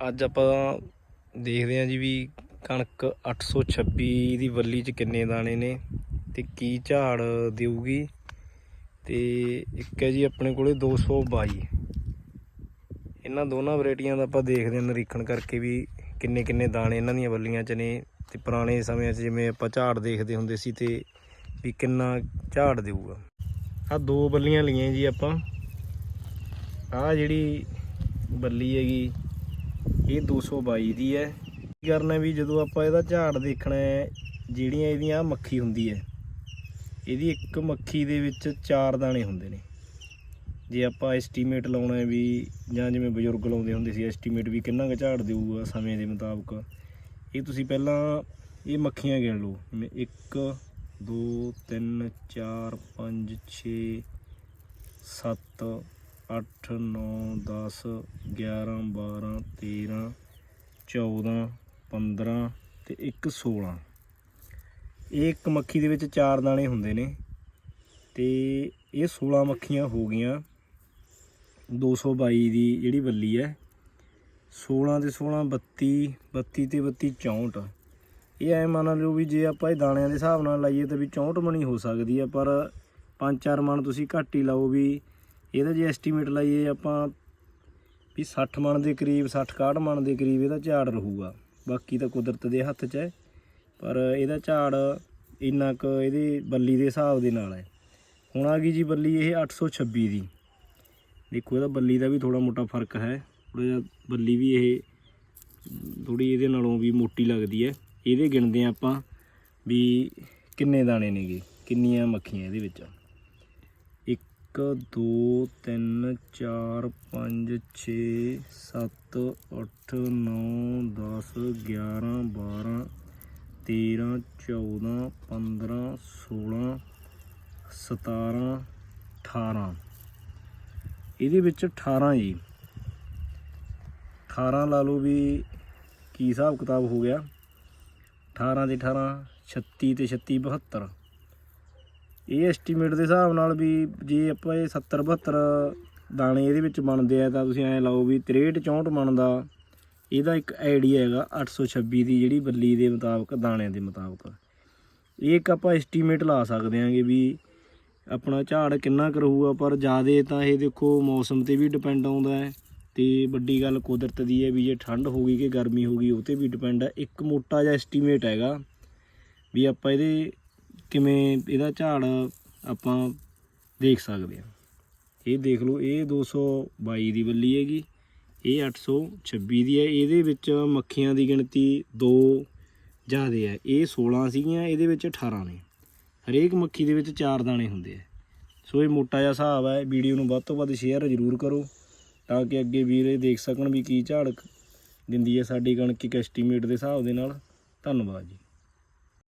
ਅੱਜ ਆਪਾਂ ਦੇਖਦੇ ਹਾਂ ਜੀ ਵੀ ਕਣਕ 826 ਦੀ ਵੱਲੀ 'ਚ ਕਿੰਨੇ ਦਾਣੇ ਨੇ ਤੇ ਕੀ ਝਾੜ ਦੇਊਗੀ ਤੇ ਇੱਕ ਹੈ ਜੀ ਆਪਣੇ ਕੋਲੇ 222 ਇਹਨਾਂ ਦੋਨਾਂ ਵੈਰਾਈਟੀਆਂ ਦਾ ਆਪਾਂ ਦੇਖਦੇ ਹਾਂ ਨਿਰੀਖਣ ਕਰਕੇ ਵੀ ਕਿੰਨੇ ਕਿੰਨੇ ਦਾਣੇ ਇਹਨਾਂ ਦੀਆਂ ਵੱਲੀਆਂ 'ਚ ਨੇ ਤੇ ਪੁਰਾਣੇ ਸਮਿਆਂ 'ਚ ਜਿਵੇਂ ਆਪਾਂ ਝਾੜ ਦੇਖਦੇ ਹੁੰਦੇ ਸੀ ਤੇ ਵੀ ਕਿੰਨਾ ਝਾੜ ਦੇਊਗਾ। ਆ ਦੋ ਬੱਲੀਆਂ ਲਈਆਂ ਜੀ ਆਪਾਂ। ਆ ਜਿਹੜੀ ਬੱਲੀ ਹੈਗੀ ਇਹ 222 ਦੀ ਹੈ। ਕੀ ਕਰਨਾ ਵੀ ਜਦੋਂ ਆਪਾਂ ਇਹਦਾ ਝਾੜ ਦੇਖਣਾ ਹੈ, ਜਿਹੜੀਆਂ ਇਹਦੀਆਂ ਮੱਖੀ ਹੁੰਦੀ ਹੈ, ਇਹਦੀ ਇੱਕ ਮੱਖੀ ਦੇ ਵਿੱਚ ਚਾਰ ਦਾਣੇ ਹੁੰਦੇ ਨੇ। ਜੇ ਆਪਾਂ ਐਸਟੀਮੇਟ ਲਾਉਣਾ ਹੈ ਵੀ ਜਾਂ ਜਿਵੇਂ ਬਜ਼ੁਰਗ ਲਾਉਂਦੇ ਹੁੰਦੇ ਸੀ ਐਸਟੀਮੇਟ ਵੀ ਕਿੰਨਾ ਕੁ ਝਾੜ ਦੇਊਗਾ ਸਮੇਂ ਦੇ ਮੁਤਾਬਕ, ਇਹ ਤੁਸੀਂ ਪਹਿਲਾਂ ਇਹ ਮੱਖੀਆਂ ਗਿਣ ਲਓ। ਜਿਵੇਂ 1 2 3 4 5 6 7 8 9 10 11 12 13 14 15 ਤੇ ਇੱਕ 16 ਇਹ ਇੱਕ ਮੱਖੀ ਦੇ ਵਿੱਚ ਚਾਰ ਦਾਣੇ ਹੁੰਦੇ ਨੇ ਤੇ ਇਹ 16 ਮੱਖੀਆਂ ਹੋ ਗਈਆਂ। 222 ਦੀ ਜਿਹੜੀ ਬੱਲੀ ਹੈ 16 ਤੇ 16 32 32 ਤੇ 32 64 ਇਹ ਐ ਮੰਨ ਲਓ ਵੀ ਜੇ ਆਪਾਂ ਇਹ ਦਾਣਿਆਂ ਦੇ ਹਿਸਾਬ ਨਾਲ ਲਾਈਏ ਤਾਂ ਵੀ 64 ਮਣੀ ਹੋ ਸਕਦੀ ਹੈ, ਪਰ 5-4 ਮਣ ਤੁਸੀਂ ਘੱਟ ਹੀ ਲਾਓ ਵੀ ਇਹਦਾ ਜੇ ਐਸਟੀਮੇਟ ਲਾਈਏ ਆਪਾਂ ਵੀ 60 ਮਣ ਦੇ ਕਰੀਬ 60-61 ਮਣ ਦੇ ਕਰੀਬ ਇਹਦਾ ਝਾੜ ਰਹੂਗਾ। ਬਾਕੀ ਤਾਂ ਕੁਦਰਤ ਦੇ ਹੱਥ 'ਚ ਹੈ, ਪਰ ਇਹਦਾ ਝਾੜ ਇੰਨਾ ਕੁ ਇਹਦੇ ਬੱਲੀ ਦੇ ਹਿਸਾਬ ਦੇ ਨਾਲ ਹੈ। ਹੁਣ ਆ ਗਈ ਜੀ ਬੱਲੀ ਇਹ 826 ਦੀ। ਦੇਖੋ ਇਹਦਾ ਬੱਲੀ ਦਾ ਵੀ ਥੋੜਾ ਮੋਟਾ ਫ਼ਰਕ ਹੈ ਥੋੜਾ ਜਿਹਾ ਬੱਲੀ ਵੀ ਇਹ ਥੋੜੀ ਇਹਦੇ ਨਾਲੋਂ ਵੀ ਮੋਟੀ ਲੱਗਦੀ ਹੈ। ਇਹਦੇ ਗਿਣਦੇ ਹਾਂ ਆਪਾਂ ਵੀ ਕਿੰਨੇ ਦਾਣੇ ਨੇਗੇ, ਕਿੰਨੀਆਂ ਮੱਖੀਆਂ ਇਹਦੇ ਵਿੱਚ। 1 2 3 4 5 6 7 8 9 10 11 12 13 14 15 16 17 18 ਇਹਦੇ ਵਿੱਚ 18 ਜੀ। 18 ਲਾ ਲਓ ਵੀ ਕੀ ਹਿਸਾਬ ਕਿਤਾਬ ਹੋ ਗਿਆ? 18 ਤੇ 18 36 ਤੇ 36 72 ਇਹ ਐਸਟੀਮੇਟ ਦੇ ਹਿਸਾਬ ਨਾਲ ਵੀ ਜੇ ਆਪਾਂ ਇਹ 70 72 ਦਾਣੇ ਇਹਦੇ ਵਿੱਚ ਬਣਦੇ ਆ, ਤਾਂ ਤੁਸੀਂ ਐਂ ਲਾਓ ਵੀ 63 64 ਬਣਦਾ, ਇਹਦਾ ਇੱਕ ਆਈਡੀਆ ਹੈਗਾ 826 ਦੀ ਜਿਹੜੀ ਬੱਲੀ ਦੇ ਮੁਤਾਬਕ, ਦਾਣਿਆਂ ਦੇ ਮੁਤਾਬਕ। ਇਹ ਇੱਕ ਆਪਾਂ ਐਸਟੀਮੇਟ ਲਾ ਸਕਦੇ ਆਂਗੇ ਵੀ ਆਪਣਾ ਝਾੜ ਕਿੰਨਾ ਕੁ ਰਹੂਗਾ, ਪਰ ਜ਼ਿਆਦੇ ਤਾਂ ਇਹ ਦੇਖੋ ਮੌਸਮ ਤੇ ਵੀ ਡਿਪੈਂਡ ਆਉਂਦਾ ਹੈ ਤੇ ਵੱਡੀ ਗੱਲ ਕੁਦਰਤ ਦੀ ਹੈ ਵੀ ਜੇ ਠੰਡ ਹੋ ਗਈ ਕਿ ਗਰਮੀ ਹੋ ਗਈ, ਉਹ ਤੇ ਵੀ ਡਿਪੈਂਡ ਹੈ। ਇੱਕ ਮੋਟਾ ਜਿਹਾ ਐਸਟੀਮੇਟ ਹੈਗਾ ਵੀ ਆਪਾਂ ਇਹਦੇ ਕਿਵੇਂ ਇਹਦਾ ਝਾੜ ਆਪਾਂ ਦੇਖ ਸਕਦੇ ਹਾਂ। ਇਹ ਦੇਖ ਲਓ, ਇਹ 222 ਦੀ ਬੱਲੀ ਹੈਗੀ, ਇਹ 826 ਦੀ ਹੈ। ਇਹਦੇ ਵਿੱਚ ਮੱਖੀਆਂ ਦੀ ਗਿਣਤੀ 2 ਜ਼ਿਆਦੇ ਹੈ। ਇਹ 16 ਸੀਗੀਆਂ, ਇਹਦੇ ਵਿੱਚ 18 ਨੇ। ਹਰੇਕ ਮੱਖੀ ਦੇ ਵਿੱਚ 4 ਦਾਣੇ ਹੁੰਦੇ ਆ। ਸੋ ਇਹ ਮੋਟਾ ਜਿਹਾ ਹਿਸਾਬ ਹੈ। ਵੀਡੀਓ ਨੂੰ ਵੱਧ ਤੋਂ ਵੱਧ ਸ਼ੇਅਰ ਜ਼ਰੂਰ ਕਰੋ, ਤਾਂ ਕਿ ਅੱਗੇ ਵੀਰ ਇਹ ਦੇਖ ਸਕਣ ਵੀ ਕੀ ਝਾੜ ਦਿੰਦੀ ਹੈ ਸਾਡੀ ਕਣਕ ਇੱਕ ਐਸਟੀਮੇਟ ਦੇ ਹਿਸਾਬ ਦੇ ਨਾਲ। ਧੰਨਵਾਦ ਜੀ।